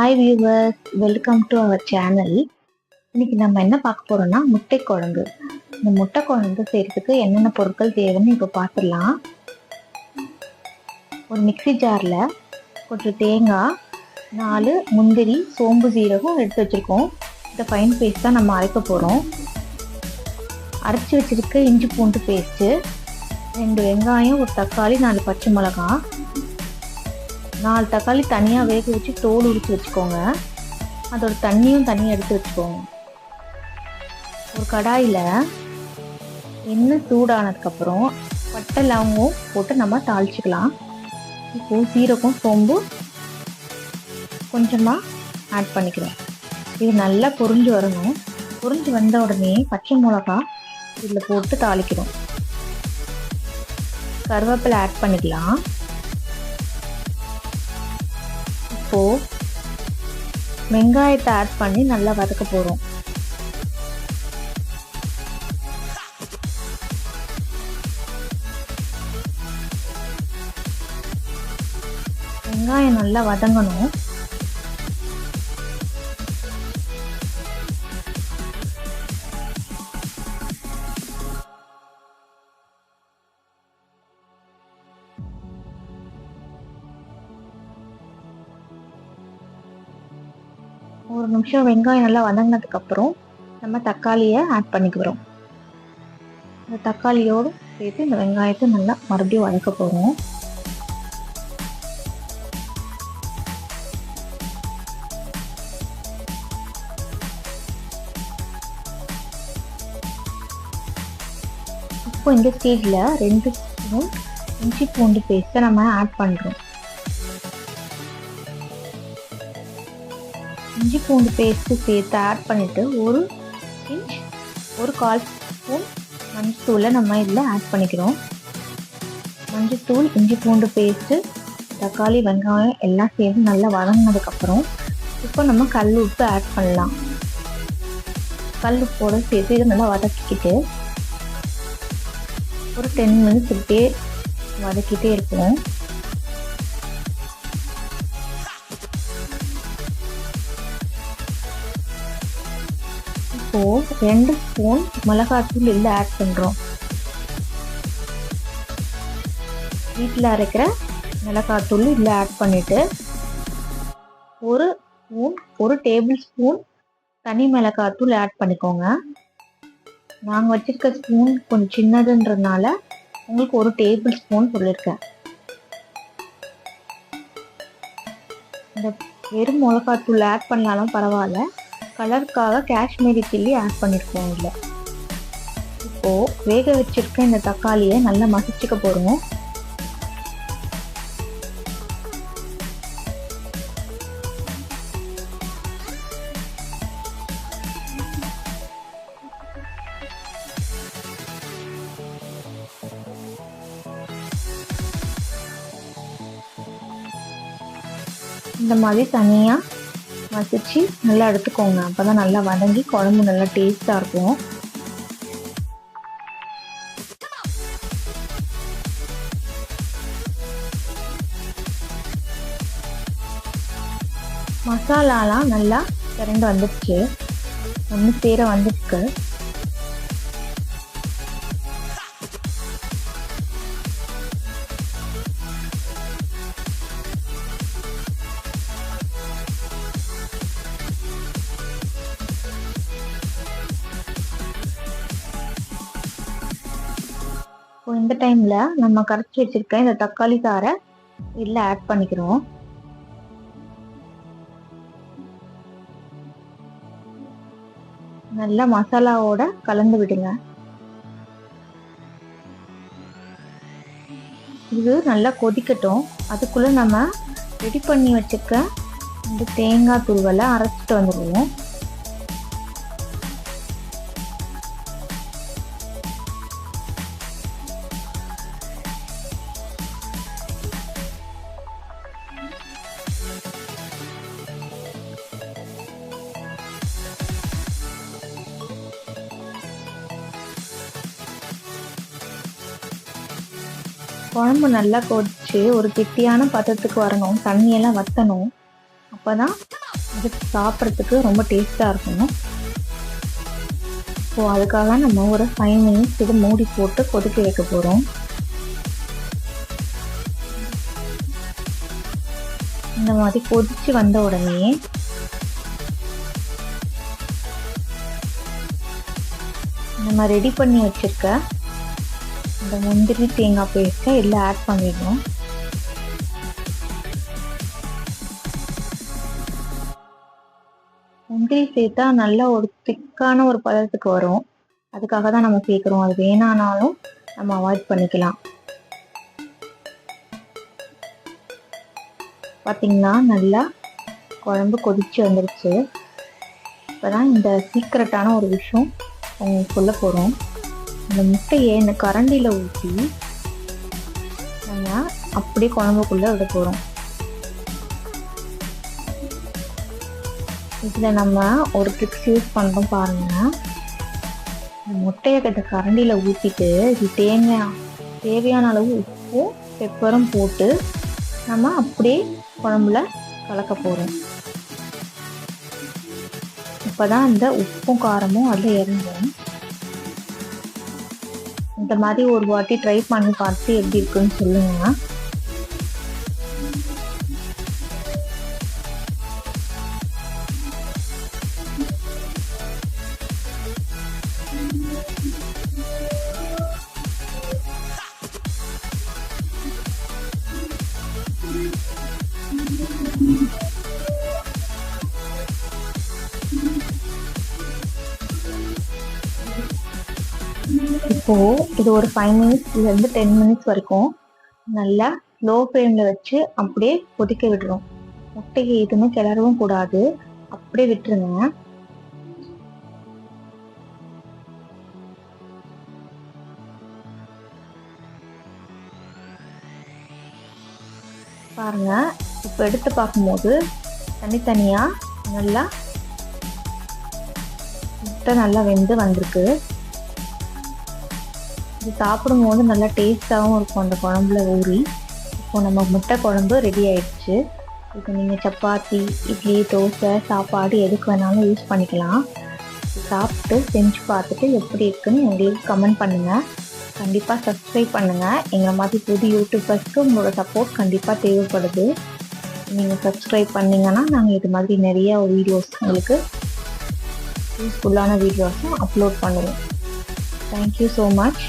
Hi viewers welcome to our channel இன்னைக்கு நம்ம என்ன பார்க்க போறோம்னா முட்டை குழம்பு. இந்த முட்டை குழம்பு செய்யறதுக்கு என்னென்ன பொருட்கள் தேவைன்னு இப்போ பார்த்துடலாம். ஒரு மிக்ஸி ஜாரில் கொஞ்சம் தேங்காய் நாலு முந்திரி சோம்பு சீரகம் எடுத்து வச்சுருக்கோம். இந்த ஃபைன் பேஸ்ட் தான் நம்ம அரைக்க போகிறோம் அரைச்சி வச்சிருக்க இஞ்சி பூண்டு பேஸ்ட்டு ரெண்டு வெங்காயம் ஒரு தக்காளி நாலு பச்சை மிளகாய் நாலு தக்காளி தனியாக வேக வச்சு தோல் உரித்து வச்சுக்கோங்க. அதோட தண்ணியும் தனியாக எடுத்து வச்சுக்கோங்க. ஒரு கடாயில் எண்ணெய் சூடானதுக்கப்புறம் பட்டை லவங்கம் போட்டு நம்ம தாளிச்சிக்கலாம். இப்போது சீரகம் சோம்பு கொஞ்சமாக ஆட் பண்ணிக்கிறோம். இது நல்லா பொறிஞ்சு வரணும். பொறிஞ்சு வந்த உடனே பச்சை மிளகா இதில் போட்டு தாளிக்கிறோம். கருவேப்பிலை ஆட் பண்ணிக்கலாம். இப்போது வெங்காயத்தை ஆட் பண்ணி நல்லா வதக்க போகிறோம் வெங்காயம் நல்லா வதங்கணும். ஒரு நிமிஷம் வெங்காயம் நல்லா வதங்கினதுக்கு அப்புறம் நம்ம தக்காளியை ஆட் பண்ணிக்கிறோம். இந்த தக்காளியோடு சேர்த்து இந்த வெங்காயத்தை நல்லா மறுபடியும் வதக்க போகிறோம் இப்போ இந்த ஸ்டேஜில் ரெண்டு ஸ்பூன் இஞ்சி பூண்டு பேஸ்ட்டை நம்ம ஆட் பண்ணுறோம் இஞ்சி பூண்டு பேஸ்ட்டு சேர்த்து ஆட் பண்ணிவிட்டு ஒரு இன்ச் ஒரு கால் ஸ்பூன் மஞ்சத்தூளை நம்ம இதில் ஆட் பண்ணிக்கிறோம். மஞ்சத்தூள் இஞ்சி பூண்டு பேஸ்ட்டு தக்காளி வெங்காயம் எல்லாம் சேர்த்து நல்லா வதங்கினதுக்கப்புறம் இப்போ நம்ம கல் உப்பு ஆட் பண்ணலாம். கல் உப்போடு சேர்த்து இதை நல்லா வதக்கிக்கிட்டு ஒரு டென் மினிட்ஸ் இப்படியே வதக்கிட்டே இருக்கணும் இப்போ ரெண்டு ஸ்பூன் மிளகாத்தூள் இல்லை ஆட் பண்ணுறோம் வீட்டில் அரைக்கிற மிளகாத்தூள் இதில் ஆட் பண்ணிவிட்டு ஒரு ஸ்பூன் ஒரு டேபிள் ஸ்பூன் தனி மிளகாத்தூள் ஆட் பண்ணிக்கோங்க. நாங்கள் வச்சுருக்க ஸ்பூன் கொஞ்சம் சின்னதுன்றதுனால உங்களுக்கு ஒரு டேபிள் ஸ்பூன் சொல்லியிருக்கேன் இந்த வெறும் மிளகாத்தூள் ஆட் பண்ணாலும் பரவாயில்ல. கலருக்காக காஷ்மீரி சில்லி ஆட் பண்ணியிருக்கோம் இதில். இப்போது வேக வச்சிருக்க இந்த தக்காளியை நல்லா மசிச்சுக்க போகிறோம் இந்த மாதிரி தனியாக மசிச்சு நல்லா எடுத்துக்கோங்க. அப்போ தான் நல்லா வதங்கி குழம்பு நல்லா டேஸ்ட்டாக இருக்கும். மசாலாலாம் நல்லா திரண்டு வந்துடுச்சு ஒன்று சேர வந்துருக்கு. இப்போ இந்த டைமில் நம்ம கரைச்சி வச்சிருக்க இந்த தக்காளி சாறை இதில் ஆட் பண்ணிக்கிறோம். நல்லா மசாலாவோட கலந்து விடுங்க. இது நல்லா கொதிக்கட்டும். அதுக்குள்ள நம்ம ரெடி பண்ணி வச்சிருக்க இந்த தேங்காய் துருவலை அரைச்சிட்டு வந்துடுவோம். குழம்பு நல்லா கொதிச்சு ஒரு கெட்டியான பதத்துக்கு வரணும். தண்ணியெல்லாம் வற்றணும் அப்போ தான் இது சாப்பிட்றதுக்கு ரொம்ப டேஸ்ட்டாக இருக்கும் ஸோ அதுக்காக நம்ம ஒரு ஃபைவ் மினிட்ஸ் இது மூடி போட்டு கொதிக்க வைக்க போகிறோம் இந்த மாதிரி கொதிச்சு வந்த உடனே நம்ம ரெடி பண்ணி வச்சிருக்க இந்த முந்திரி தேங்காய் பேஸ்ட்டை எல்லாம் ஆட் பண்ணிடணும். முந்திரி சேர்த்தா நல்ல ஒரு திக்கான ஒரு பதத்துக்கு வரும். அதுக்காக தான் நம்ம சேர்க்குறோம். அது வேணானாலும் நம்ம அவாய்ட் பண்ணிக்கலாம். பார்த்தீங்கன்னா நல்லா குழம்பு கொதிச்சு வந்துருச்சு. இப்போ தான் இந்த சீக்ரெட்டான ஒரு விஷயம் உங்களுக்கு சொல்ல போகிறோம் இந்த முட்டையை இந்த கரண்டியில் ஊற்றி நம்ம அப்படியே குழம்புக்குள்ளே விட போகிறோம் இதில் நம்ம ஒரு ட்ரிக்ஸ் யூஸ் பண்ணுறோம் பாருங்கள் இந்த முட்டையை கட்ட கரண்டியில் ஊற்றிட்டு இது தேங்காய் தேவையான அளவு உப்பும் பெப்பரும் போட்டு நம்ம அப்படியே குழம்புல கலக்க போகிறோம் இப்போ தான் அந்த உப்பும் காரமும் அதில் இறங்கும். இந்த மாதிரி ஒரு வாட்டி ட்ரை பண்ணி பார்த்து எப்படி இருக்குன்னு சொல்லுங்கள் இப்போ இது ஒரு ஃபைவ் மினிட்ஸ்லேருந்து டென் மினிட்ஸ் வரைக்கும் நல்லா லோ ஃப்ளேமில் வச்சு அப்படியே கொதிக்க விடுறோம். முட்டையை எதுவுமே கிளறவும் கூடாது. அப்படியே விட்டுருங்க. பாருங்க இப்போ எடுத்து பார்க்கும்போது தனித்தனியாக நல்லா முட்டை நல்லா வெந்து வந்திருக்கு. இது சாப்பிடும்போது நல்லா டேஸ்ட்டாகவும் இருக்கும் அந்த குழம்புல ஊறி. இப்போ நம்ம முட்டை குழம்பு ரெடி ஆயிடுச்சு. இது நீங்கள் சப்பாத்தி இட்லி தோசை சாப்பாடு எதுக்கு வேணாலும் யூஸ் பண்ணிக்கலாம். சாப்பிட்டு செஞ்சு பார்த்துட்டு எப்படி இருக்குன்னு எங்களுக்கு கமெண்ட் பண்ணுங்கள் கண்டிப்பாக சப்ஸ்கிரைப் பண்ணுங்கள் எங்களை மாதிரி புது யூடியூபர்ஸ்க்கு உங்களோட சப்போர்ட் கண்டிப்பாக தேவைப்படுது. நீங்கள் சப்ஸ்கிரைப் பண்ணிங்கன்னா நாங்கள் இது மாதிரி நிறைய வீடியோஸ் உங்களுக்கு யூஸ்ஃபுல்லான வீடியோஸும் அப்லோட் பண்ணுவோம். Thank you so much